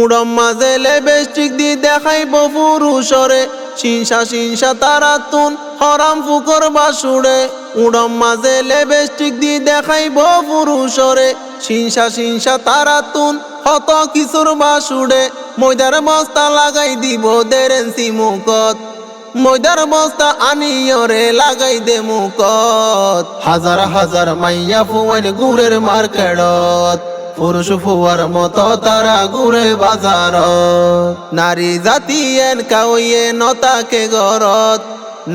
উড়ম মাঝে লেবেস্টিক দি দেখাইব পুরুষরে। সিংসা সিংসা তারা তুন হরাম, ফুকর বাসুড়ে উড়ম মাঝে লেবেস্টিক দি দেখাইব পুরুষরে। সিংসা সিংসা তারা তুন হত কিশোর বাসুড়ে ময়দার বস্তা লাগাই দিব দেরেন্সি মুকত। ময়দার বস্তা আনিয়রে লাগাই দে মুকত। হাজার হাজার মাইয়া ফুয়াইন গুড়ের মার্কেটত। পুরুষ ফুয়ার মতো তারা ঘুরে বাজার। নারী জাতি এন কাউয়ে নতাকে গরত।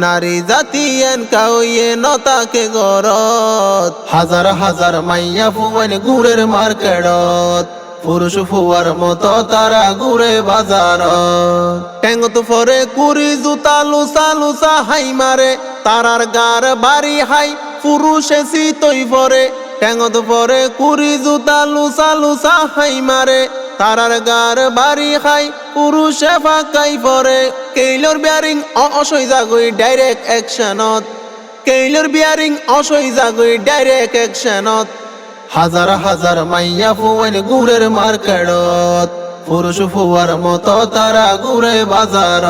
নারী জাতি এন কাউয়ে নতাকে গরত। হাজার হাজার মাইয়া ফুয়াইন গুড়ের মার্কেটত। পুরুষ ফুয়ার মতো তারা ঘুরে বাজার। ট্যাঙ্গত ফরে কুড়ি জুতা লুসা লুসা হাই মারে। তারার গার বাড়ি হাই, পুরুষে তৈ ফরে ট্যাঙ্গত ফরে কুড়ি জুতা লুসা লুসা হাই মারে। তারার গার বাড়ি খাই, পুরুষে ফাঁকাই ফরে কেইলর বিয়ারিং অসই জাগই ডাইরেক্ট অ্যাকশনত কেইলর বিয়ারিং অসই জাগই ডাইরেক্ট অ্যাকশনত হাজার হাজার মাইয়া ফুয়াইন গুড়ের মার্কেটত। পুরুষ ফুয়ার মতো তারা ঘুরে বাজার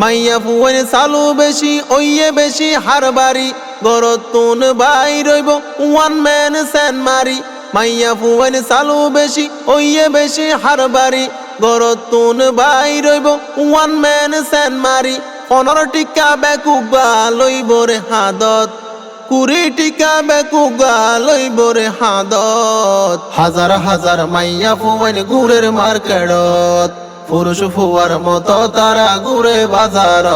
মাইয়া ফুয়াইন চালু বেশি, ওইয়ে বেশি, হার বাড়ি। গরত তুন বাই রইব ওয়ান ম্যান স্যান মারি মাইয়া ফুয়াইন চালু বেশি, ওইয়ে বেশি হার বাড়ি গরত বাই রইব ওয়ান ম্যান স্যান মারি পনেরো টিকা বেকুবা লইব রে হাদত। কুড়ি টিকা বেকুগা লইব রে হাদত। হাজার হাজার মাইয়া ফুয়াইন গুড়ের মার্কেটত। পুরুষ ফুয়ার মতো তারা ঘুরে বাজার।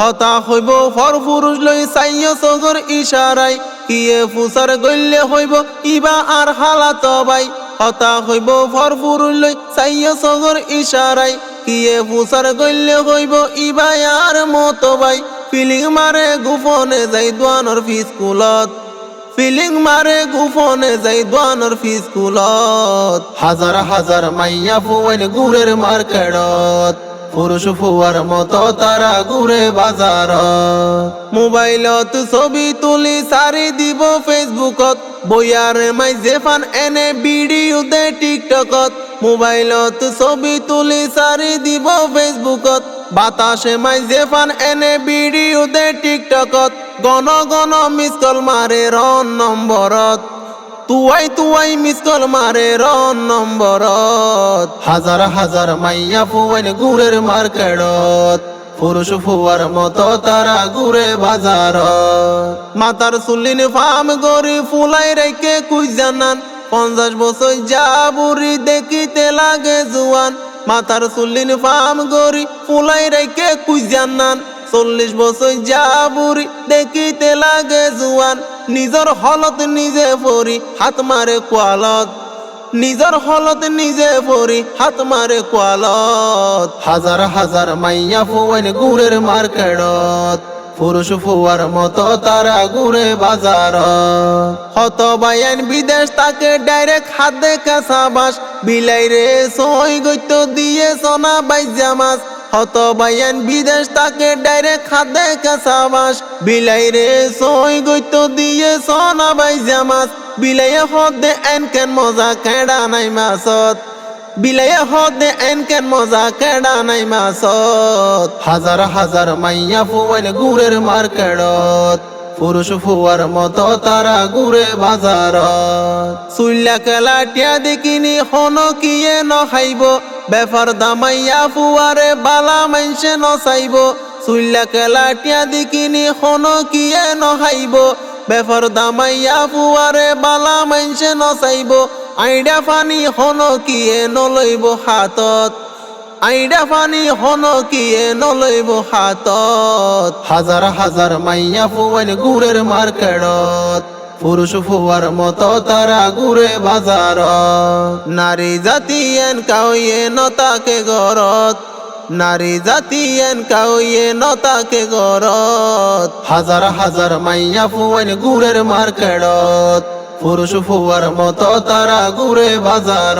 হতা হইব ফর পুরুষ লই চাইয় সগর ইশারাই কিয়ে ফুসার গল্লে হইব, ইবা আর হালাত বাই। হতা হইব ফর পুরুষ লই চাইয় সগর ইশারাই কিয়ে ফুসার গল্লে হইব, ইবা আর মতো বাই। ফিলিং মারে গুফনে যাই দোয়ানোর ফিসকুলত। ফিলিং মারে গুফনে যাই দোয়ানোর ফিসকুলত। হাজার হাজার মাইয়া ফুয়াইন গুড়ের মার্কেটত। পুরুষ ফুয়ার মতো তারা ঘুরে বাজার মোবাইলত ছবি তুলি সারি দিব ফেসবুকত। বইয়ার মাই জেফান এনে ভিডিও দে টিকটকত। মোবাইলত ছবি তুলি সারি দিব বাতাসে মাই জেফান, এনে ভিডিও দে টিকটকত। গণ গণ মিস কল মারে রন নম্বরত। তুয়াই তুয়াই মিস কল মারে রন নম্বরত। হাজার হাজার মাইয়া ফুয়াইন গুড়ের মার্কেটত। পুরুষ ফুয়ার মতো তারা ঘুরে বাজার মাতার সুলিন ফার্ম গরি ফুলাই রেখে কুই জানান। পঞ্চাশ বছর যা বুড়ি দেখিতে লাগে জুয়ান। মাথার চুল্লিন ফার্ম গরি ফুলাই রেখে কুইজান নান চল্লিশ বছর যা বুড়ি দেখিতে লাগে জুয়ান। নিজর হলত নিজে পরি, হাত মারে কোয়ালত। নিজর হলত নিজে পরি, হাত মারে কোয়ালত। হাজার হাজার মাইয়া ফুয়েন গুড়ের মার্কেটত। পুরুষ ফুয়ার মতো তারা ঘুরে বাজার। হত বায়ান বিদেশ তাকে ডাইরেক্ট হাত দেখা সাবাস বিলাই রে সই গৈত দিয়ে সোনা বাইজা মাছ। হত বায়ান বিদেশ তাকে ডাইরেক্ট হাত দেখা সাবাস বিলাই রে সই গৈত দিয়ে সোনা বাইজা মাছ। বিলাইয়ে হদে এন কেন মজা কেডা নাই মাছত। বিলাইয়ে হদে এন কেন মজা কেডা নাই মাছত? হাজার হাজার মাইয়া ফুয়াইন গুড়ের মার্কেটত। পুরুষ ফুয়ার মতো তারা ঘুরে বাজার সুইল্লা খেলা টিয়া দেখিনি হন কিয়ে নখাইব বেফার দামাইয়া ফুয়ারে বালা মাইনসে নচাইব। সুইল্লা কেলাটিয়া দেখিনি হন কিয়ে নখাইব বেফার দামাইয়া ফুয়ারে বালা মাইনসে নচাইব। আইডা ফানি হন কিয়ে নলইব হাতত। আইডা ফানি হন কিয়ে নলইব হাতত। হাজার হাজার মাইয়া ফুয়াইন গুড়ের মার্কেটত। পুরুষ ফুয়ার মতো তারা ঘুরে বাজার নারী জাতি এন কাউয়ে নতাকে গরত। নারী জাতি এন কাউয়ে নতাকে গরত। হাজার হাজার মাইয়া ফুয়াইন গুড়ের মার্কেটত। পুরুষ ফুয়ার মতো তারা ঘুরে বাজার